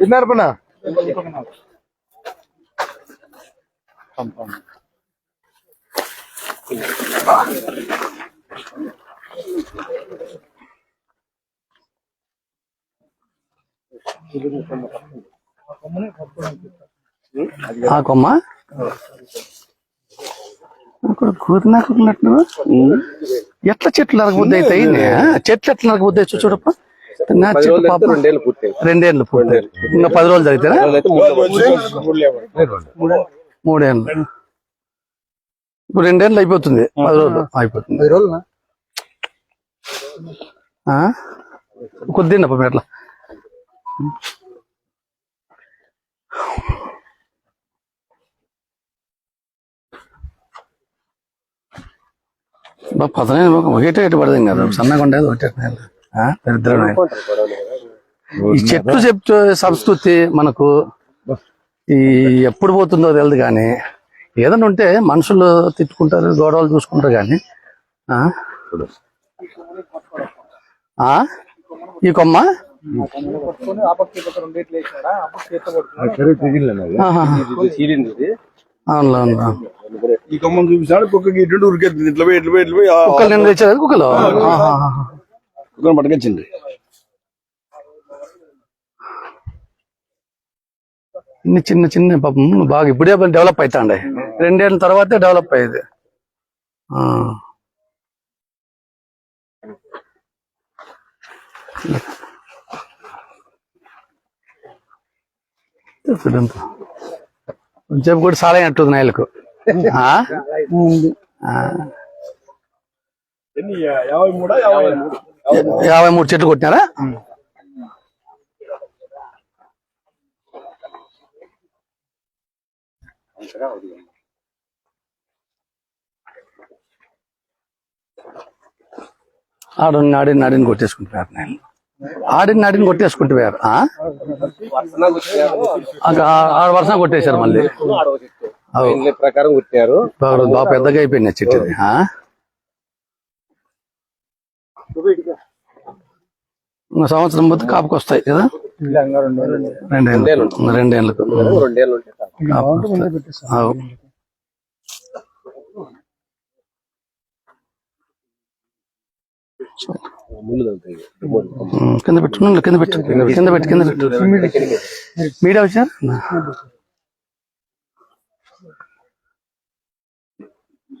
విన్నారు పన్నా ఆ కొమ్మ? అక్కడ కూరినా కూరినట్లు ఎట్లా చెట్లు నరకబుద్ధి అవుతాయి చెట్లు ఎట్లా నరకబుద్ధి అవుతాయి చూడప్ప. రెండేళ్ళు పూర్తి రెండేళ్ళు పూర్తి ఇంకా పది రోజులు జరిగితేనా మూడేళ్ళు ఇప్పుడు రెండేళ్ళు అయిపోతుంది. పది రోజులు అయిపోతుంది. పది రోజులు? ఆ? కొద్దిగా పాపం ఎట్లా బా పదనైదు ఒకటే ఎటు పడదు కదా సన్నగా ఉండేది ఒకటే. ఈ చెట్లు చెప్తూ సంస్కృతి మనకు ఈ ఎప్పుడు పోతుందో తెలియదు కానీ ఏదైనా ఉంటే మనుషులు తిట్టుకుంటారు గొడవలు చూసుకుంటారు కానీ ఆ? ఆ? ఈ కొమ్మ. ఈ కొమ్మని చూపిస్తాడు కుక్కకి ఇటు ఉరికెత్తుంది ఇట్లా పోయి ఇట్లా పోయి ఇట్లా పోయి ఆ కుక్కలు నేను. కుక్కను పట్టుకొచ్చింది ఇన్ని చిన్న చిన్న పాపం బాగా ఇప్పుడే డెవలప్ అవుతాండే రెండేళ్ళ తర్వాతే డెవలప్ అయ్యేది. ఆ. కూడా చాలా అంటుంది నాయలకు. యాభై మూడా? యాభై మూడు? యాభై మూడు చెట్లు కొట్టినారా? ఆడిని ఆడిని ఆడిని కొట్టేసుకుంటున్నారు నేను. ఆడిని ఆడిని కొట్టేసుకుంటున్నారు ఆ? అక్కడ ఆ- ఆరు వర్షం కొట్టేశారు మళ్ళీ. ప్రకారం కుట్టారు. బాగా పెద్దగా అయిపోయింది ఆ? చెట్టు సంవత్సరం పోతే కాపుకి వస్తాయి కదా? రెండేళ్ళకు. రెండేళ్ళు. కింద పెట్టు కింద పెట్టు కింద పెట్టు. కింద పెట్టు మీడియా వచ్చారు?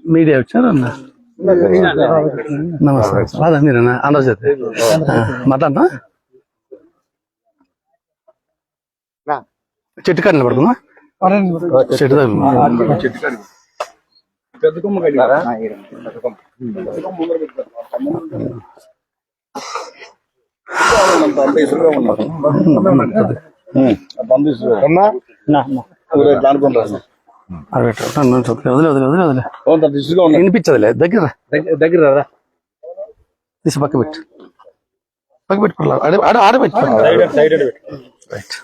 మీడియా వచ్చారు అన్న? నమస్తే. రాదా మీరేనా? అనౌన్స్ చేస్తే మాట్లాడనా? చెట్టు కాడ నిలబడుకుందా చెట్టు పెద్ద కొమ్మ కడి అది పెట్టు. నన్ను వదిలే వదిలే వదిలే వదిలే. దిశగా ఉన్నా వినిపించదులే దగ్గర దగ్గర రా తీసి పక్క పెట్టు. పక్క పెట్టు పర్లేదు. ఆడ పెట్టు. రైట్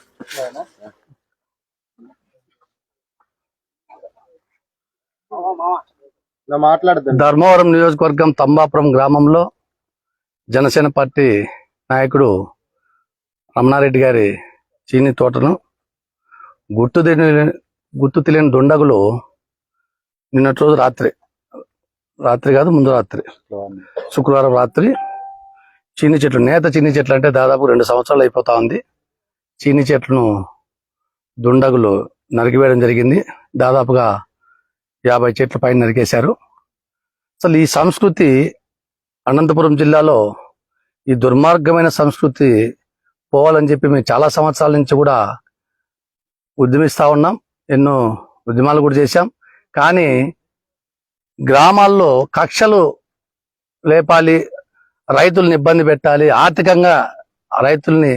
ధర్మవరం నియోజకవర్గం తంబాపురం గ్రామంలో జనసేన పార్టీ నాయకుడు రమణారెడ్డి గారి చీని తోటను గుర్తు తెలియని గుర్తు తెలియని దుండగులు నిన్నటి రోజు రాత్రి. రాత్రి కాదు ముందు రాత్రి. శుక్రవారం రాత్రి చీని చెట్లు నేత చీని చెట్లు అంటే దాదాపు రెండు సంవత్సరాలు అయిపోతా ఉంది. చీని చెట్లను దుండగులు నరికివేయడం జరిగింది. దాదాపుగా యాభై చెట్ల పైన నరికేశారు. అసలు ఈ సంస్కృతి అనంతపురం జిల్లాలో ఈ దుర్మార్గమైన సంస్కృతి పోవాలని చెప్పి మేము చాలా సంవత్సరాల నుంచి కూడా ఉద్యమిస్తా ఉన్నాం. ఎన్నో ఉద్యమాలు కూడా చేశాం. కానీ గ్రామాల్లో కక్షలు లేపాలి రైతుల్ని ఇబ్బంది పెట్టాలి ఆర్థికంగా రైతుల్ని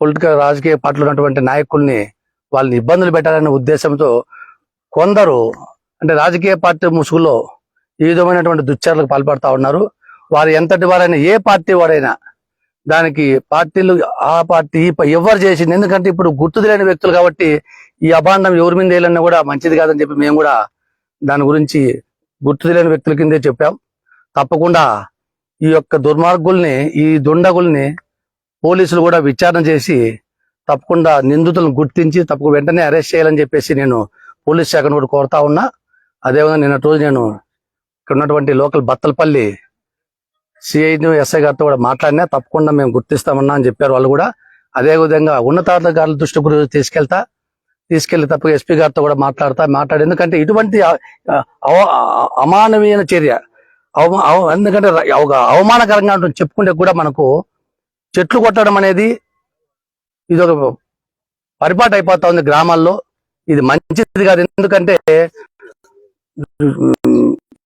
పొలిటికల్ రాజకీయ పార్టీలు ఉన్నటువంటి నాయకుల్ని వాళ్ళని ఇబ్బందులు పెట్టాలనే ఉద్దేశంతో కొందరు అంటే రాజకీయ పార్టీ ముసుగులో ఈ విధమైనటువంటి దుశ్చర్లకు పాల్పడతా ఉన్నారు. వారు ఎంతటి వారైనా ఏ పార్టీ వారైనా దానికి పార్టీలు ఆ పార్టీ ఎవరు చేసింది. ఎందుకంటే ఇప్పుడు గుర్తు తెలియని వ్యక్తులు కాబట్టి ఈ అభాండం ఎవరి మీద వేయాలన్నా కూడా మంచిది కాదని చెప్పి మేము కూడా దాని గురించి గుర్తు తెలియని వ్యక్తుల కిందే చెప్పాం. తప్పకుండా ఈ యొక్క దుర్మార్గుల్ని ఈ దుండగుల్ని పోలీసులు కూడా విచారణ చేసి తప్పకుండా నిందితులను గుర్తించి తప్పకుండా వెంటనే అరెస్ట్ చేయాలని చెప్పేసి నేను పోలీస్ శాఖను కూడా కోరుతా ఉన్నా. అదేవిధంగా నిన్నటి రోజు నేను ఇక్కడ ఉన్నటువంటి లోకల్ బత్తలపల్లి సిఐను ఎస్ఐ గారితో కూడా మాట్లాడినా తప్పకుండా మేము గుర్తిస్తామన్నా అని చెప్పారు వాళ్ళు కూడా. అదే విధంగా ఉన్నతాధికారుల దృష్టి కూడా తీసుకెళ్తా తీసుకెళ్ళి తప్ప ఎస్పీ గారితో కూడా మాట్లాడతా మాట్లాడి ఎందుకంటే ఇటువంటి అవ- అమానవీయ చర్య అవమా- అవ- ఎందుకంటే ఒక అవమానకరంగా ఉంటుంది చెప్పుకుంటే కూడా మనకు చెట్లు కొట్టడం అనేది ఇది ఒక పరిపాటు అయిపోతా ఉంది గ్రామాల్లో. ఇది మంచిది కాదు ఎందుకంటే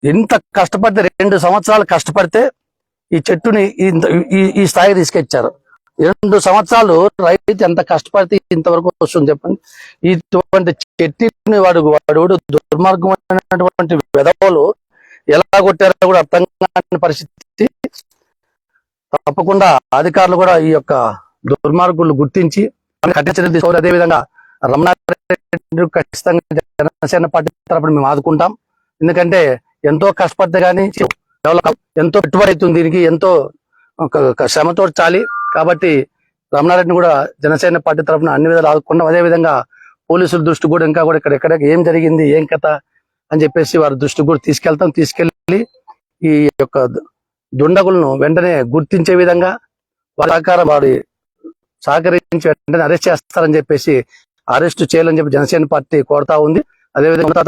ఎంత కష్టపడితే రెండు సంవత్సరాలు కష్టపడితే ఈ చెట్టుని ఇంత- ఈ- స్థాయికి తీసుకొచ్చారు. రెండు సంవత్సరాలు రైతు ఎంత కష్టపడితే ఇంతవరకు వస్తుంది చెప్పండి. ఇటువంటి చెట్టుని వాడు వాడు దుర్మార్గమైనటువంటి విధవలు ఎలా కొట్టారో కూడా అర్థం కాని పరిస్థితి. తప్పకుండా అధికారులు కూడా ఈ యొక్క దుర్మార్గులు గుర్తించి కఠిన చర్యలు తీసుకోవాలి. అదేవిధంగా రమణారెడ్డి ఖచ్చితంగా జనసేన పార్టీ తరపున మేము ఆదుకుంటాం. ఎందుకంటే ఎంతో కష్టపడితే కానీ డెవలప్ ఎంతో పెట్టుబడి అవుతుంది దీనికి ఎంతో ఒక శ్రమతో చాలి. కాబట్టి రమణారెడ్డిని కూడా జనసేన పార్టీ తరఫున అన్ని విధాలు ఆదుకున్నాం. అదేవిధంగా పోలీసుల దృష్టి కూడా ఇంకా కూడా ఇక్కడ ఎక్కడ ఏం జరిగింది ఏం కథ అని చెప్పేసి వారి దృష్టి కూడా తీసుకెళ్తాం. తీసుకెళ్ళి ఈ యొక్క దుండగులను వెంటనే గుర్తించే విధంగా వారి సహకారం వారి సహకరించి వెంటనే అరెస్ట్ చేస్తారని చెప్పేసి అరెస్ట్ చేయాలని చెప్పి జనసేన పార్టీ కోరుతా ఉంది. అదేవిధంగా